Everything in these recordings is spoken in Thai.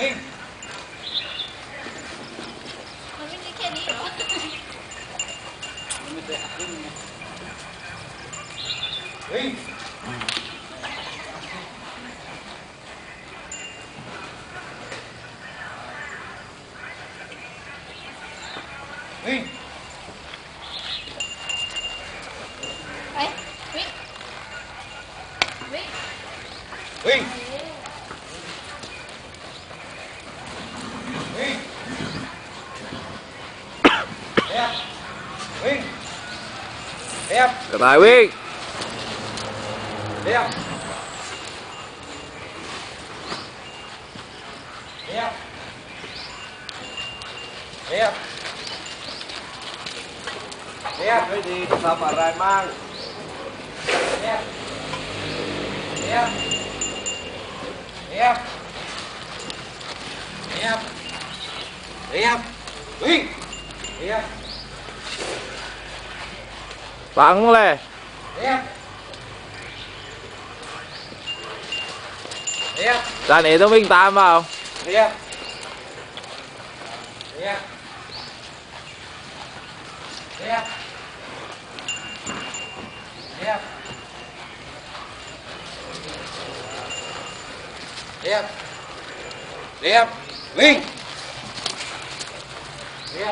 วิ่งมันไม่ใช่แค่นี้เหรอ มันไม่ได้วิ่งไงวิ่งวิ่ง ไปวิ่งวิ่ง วิ่งวิ่งเรียบวิ่ง เรียบกระต่ายวิ่งเรียบเรียบ เรียบเรียบไม่ดีต้องทำอะไรมั่ง เรีย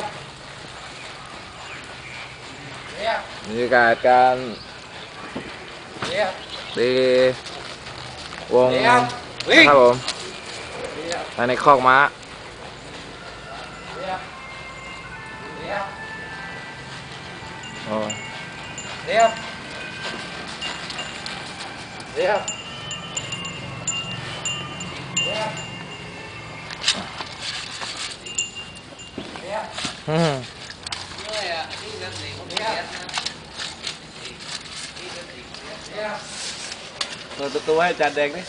บเรียบเรียบเรียบเรียบวิ่งเรียบฟังเลยเรียบเรียบจานเอต้องมเปล่าเรียรียบเรียรียบเรียรียบวิ่งเรียรียบบรรยากาศการเรียบตีวงเรีนะยบวิ่งครับผมเรียบภายในคอกม้าเรียบเรียบโอ้เรียบเรียบเรียบเรียบ อืม เรียบเรียบ เปิดประตูให้จานแดงดิ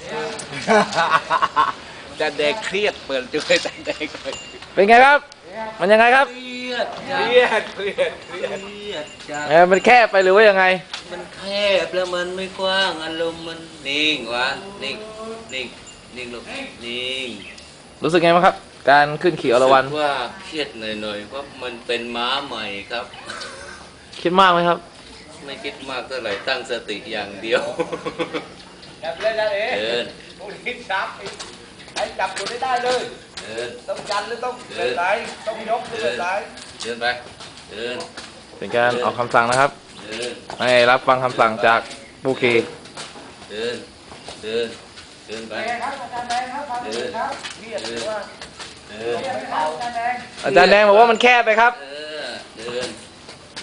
เรียบจานแดงเครียดเปิดประตูให้จานแดงหน่อยเป็นไงครับ มันยังไงครับเครียดเคจังรียดเครียดเครียดเครียดจังเออมันแคบไปหรือว่ายังไง มันแคบแล้วมันไม่กว้างอารมณ์มันนิ่งวะนิ่งนิ่งนิ่งลูกนิ่งรู้สึกไงบ้างครับ การขึ้นขี่อรวรรณรู้สึกว่าเครียดหน่อยๆเพราะมันเป็นม้าใหม่ครับ คิดมากไหมครับ ไม่คิดมากเท่าไหร่ตั้งสติอย่างเดียวจับเลยนะเอ๋เดินพวกนี้จับให้จับตัวได้ได้เลยเดินต้องจันหรือต้องเดินไหนต้องยกหรือเดินไหนเดินไปเดินเป็นการออกคำสั่งนะครับเดินให้รับฟังคำสั่งจากผู้ขี่เดินเดินเดินไปแดงครับอาจารย์แดงครับฟังดีครับเครียดหรือว่าเดินเครียดไหมครับอาจารย์แดงอาจารย์แดงบอกว่ามันแคบไปครับเออเดิน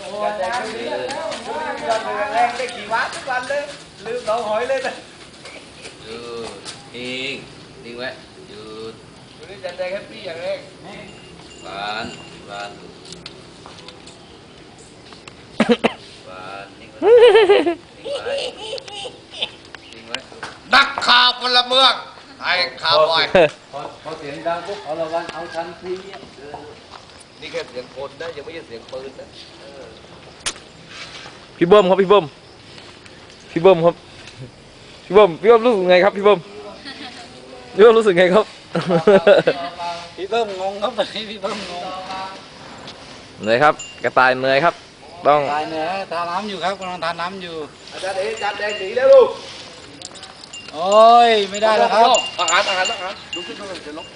อาจารย์แดงเครียดแล้วโอ้ยเดือน แรงได้กี่วัตทุกวันเลยลืมเราหอยเลยนะหยุดนิ่งนิ่งไว้หยุดวันนี้อาจารย์แดงแฮปปี้อย่างแรกหวานหวานหวานนิ่งไว้นิ่งไว้นิ่งไว้นักข่าวพลเมืองให้ข่าวบ่อย พอเสียงดังปุ๊บเอาละวันเอาทันทีเออนี่แค่เสียงคนนะยังไม่ใช่เสียงปืนนะ พี่เบิ้มครับพี่เบิ้มพี่เบิ้มครับพี่เบิ้มพี่เบิ้มรู้สึกไงครับพี่เบิ้มพี่เบิ้มรู้สึกไงครับพี่เบิ้มงงครับตอนนี้พี่เบิ้มงงเหนื่อยครับ กระต่ายเหนื่อยครับ ต้องตายเนี่ยทานน้ำอยู่ครับกำลังทานน้ำอยู่อาจารย์เอ๋อาจารย์แดงหนีแล้วลูกโอ้ยไม่ได้แล้วครับอาหารอาหารอาหารดูขึ้นมาจะลบ